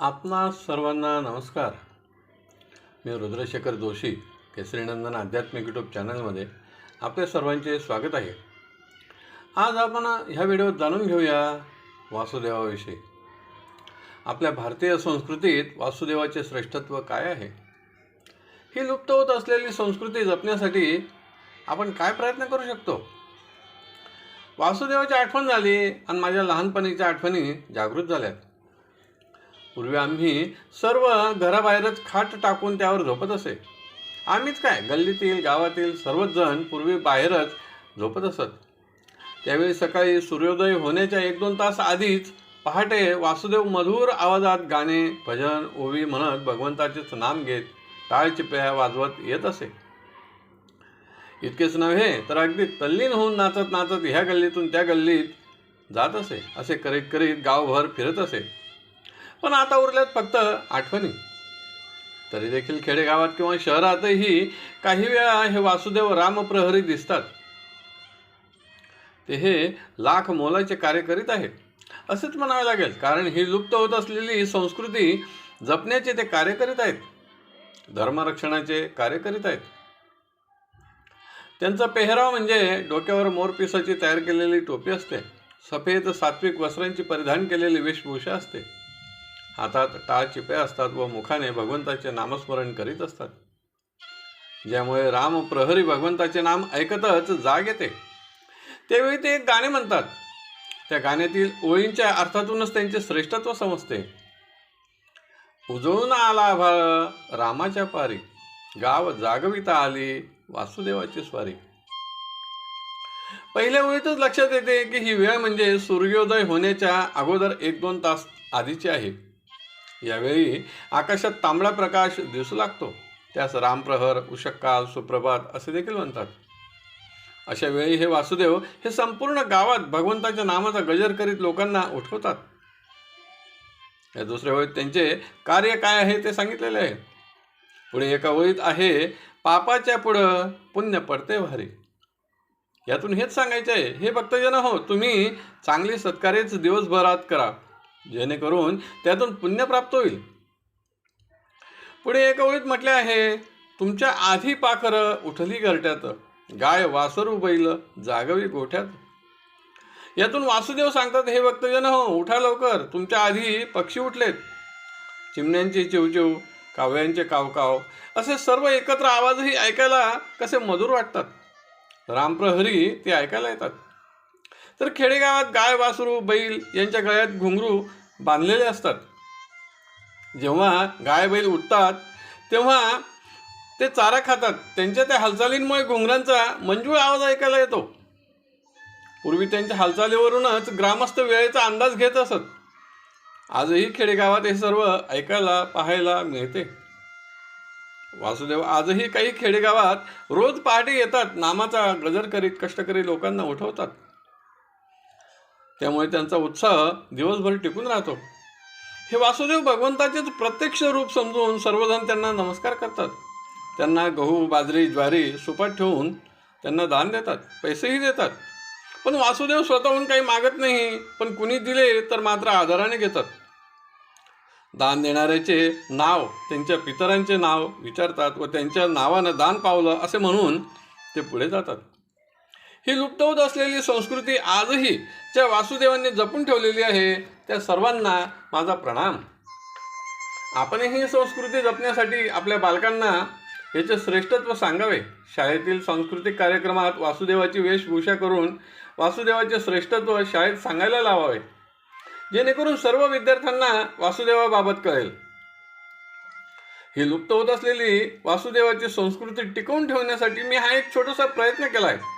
आपणा सर्वांना नमस्कार. मी रुद्रशेखर जोशी केसरीनंदन आध्यात्मिक यूट्यूब चॅनलमध्ये आपल्या सर्वांचे स्वागत आहे. आज आपण ह्या व्हिडिओत जाणून घेऊया वासुदेवाविषयी. आपल्या भारतीय संस्कृतीत वासुदेवाचे श्रेष्ठत्व काय आहे? ही लुप्त होत असलेली संस्कृती जपण्यासाठी आपण काय प्रयत्न करू शकतो? वासुदेवाची आठवण झाली आणि माझ्या लहानपणीच्या आठवणी जागृत झाल्यात. पूर्वी आम्ही सर्व घराबाहेरच खाट टाकून त्यावर झोपत असे. आम्हीच काय गल्लीतील गावातील सर्वच जण पूर्वी बाहेरच झोपत असत. त्यावेळी सकाळी सूर्योदय होण्याच्या एक दोन तास आधीच पहाटे वासुदेव मधुर आवाजात गाणे भजन ओवी म्हणत भगवंताचेच नाम घेत टाळचिप्या वाजवत येत असे. इतकेच नव्हे तर अगदी तल्लीन होऊन नाचत नाचत ह्या गल्लीतून त्या गल्लीत जात असे. असे करीत करीत गावभर फिरत असे. पण आता उरल्यात फक्त आठवणी. तरी देखील खेडेगावात किंवा शहरातही काही वेळा हे वासुदेव रामप्रहरी दिसतात. ते हे लाख मोलाचे कार्य करीत आहेत. असेच म्हणावे लागेल कारण ही लुप्त होत असलेली संस्कृती जपण्याचे ते कार्य करीत आहेत. धर्मरक्षणाचे कार्य करीत आहेत. त्यांचा पेहराव म्हणजे डोक्यावर मोरपिसाची तयार केलेली टोपी असते. सफेद सात्विक वस्त्रांची परिधान केलेली वेशभूषा असते. हातात टाळ चिपे असतात व मुखाने भगवंताचे नामस्मरण करीत असतात. ज्यामुळे राम प्रहरी भगवंताचे नाम ऐकतच जाग येते. त्यावेळी ते एक गाणे म्हणतात. त्या गाण्यातील ओळींच्या अर्थातूनच त्यांचे श्रेष्ठत्व समजते. उजळून आला भाळ रामाच्या पारी. गाव जागविता आली वासुदेवाची स्वारी. पहिल्या ओळीतच लक्षात येते की ही वेळ म्हणजे सूर्योदय होण्याच्या अगोदर एक दोन तास आधीची आहे. यावेळी आकाशात तांबडा प्रकाश दिसू लागतो. त्यास रामप्रहर उषक्काल सुप्रभात असे देखील म्हणतात. अशा वेळी हे वासुदेव हे संपूर्ण गावात भगवंताच्या नामाचा गजर करीत लोकांना उठवतात. या दुसऱ्या ओळीत त्यांचे कार्य काय आहे ते सांगितलेले आहे. पुढे एका ओळीत आहे पापाच्या पुढं पुण्य पडते भारी. यातून हेच सांगायचे आहे हे भक्तजन हो तुम्ही चांगली सत्कार्यच दिवसभरात करा. जेणेकरून त्यातून पुण्य प्राप्त होईल. पुढे एका ओळीत म्हटले आहे तुमच्या आधी पाखर उठली घरट्यात गाय वासरू बैल जागवी गोठ्यात. यातून वासुदेव सांगतात हे भक्तजन हो उठा लवकर तुमच्या आधी पक्षी उठलेत. चिमण्यांचे चिवचिव कावळ्यांचे कावकाव असे सर्व एकत्र आवाजही ऐकायला कसे मधुर वाटतात. रामप्रहरी ते ऐकायला येतात. तर खेडेगावात गाय वासरू बैल यांच्या गळ्यात घुंगरू बांधलेले असतात. जेव्हा गाय बैल उठतात तेव्हा ते चारा खातात. त्यांच्या त्या हालचालींमुळे घुंगरांचा मंजूळ आवाज ऐकायला येतो. पूर्वी त्यांच्या हालचालीवरूनच ग्रामस्थ वेळेचा अंदाज घेत असत. आजही खेडेगावात हे सर्व ऐकायला पाहायला मिळते. वासुदेव आजही काही खेडेगावात रोज पहाटे येतात. नामाचा गजर करीत कष्टकरी लोकांना उठवतात. त्यामुळे त्यांचा उत्साह दिवसभर टिकून राहतो. हे वासुदेव भगवंताचेच प्रत्यक्ष रूप समजून सर्वजण त्यांना नमस्कार करतात. त्यांना गहू बाजरी ज्वारी सुपात ठेवून त्यांना दान देतात पैसेही देतात. पण वासुदेव स्वतःहून काही मागत नाही पण कुणी दिले तर मात्र आदराने घेतात. दान देणाऱ्याचे नाव त्यांच्या पितरांचे नाव विचारतात व त्यांच्या नावानं दान पावलं असे म्हणून ते पुढे जातात. ही लुप्त होत असलेली संस्कृती आजही ज्या वासुदेवांनी जपून ठेवलेली आहे. त्या सर्वांना माझा प्रणाम. आपणही ही संस्कृती जपण्यासाठी आपल्या बालकांना याचे श्रेष्ठत्व सांगावे. शाळेतील सांस्कृतिक कार्यक्रमात वासुदेवाची वेशभूषा करून वासुदेवाचे श्रेष्ठत्व शाळेत सांगायला लावावे. जेणेकरून सर्व विद्यार्थ्यांना वासुदेवाबाबत कळेल. ही लुप्त होत असलेली वासुदेवाची संस्कृती टिकवून ठेवण्यासाठी मी हा एक छोटासा प्रयत्न केला आहे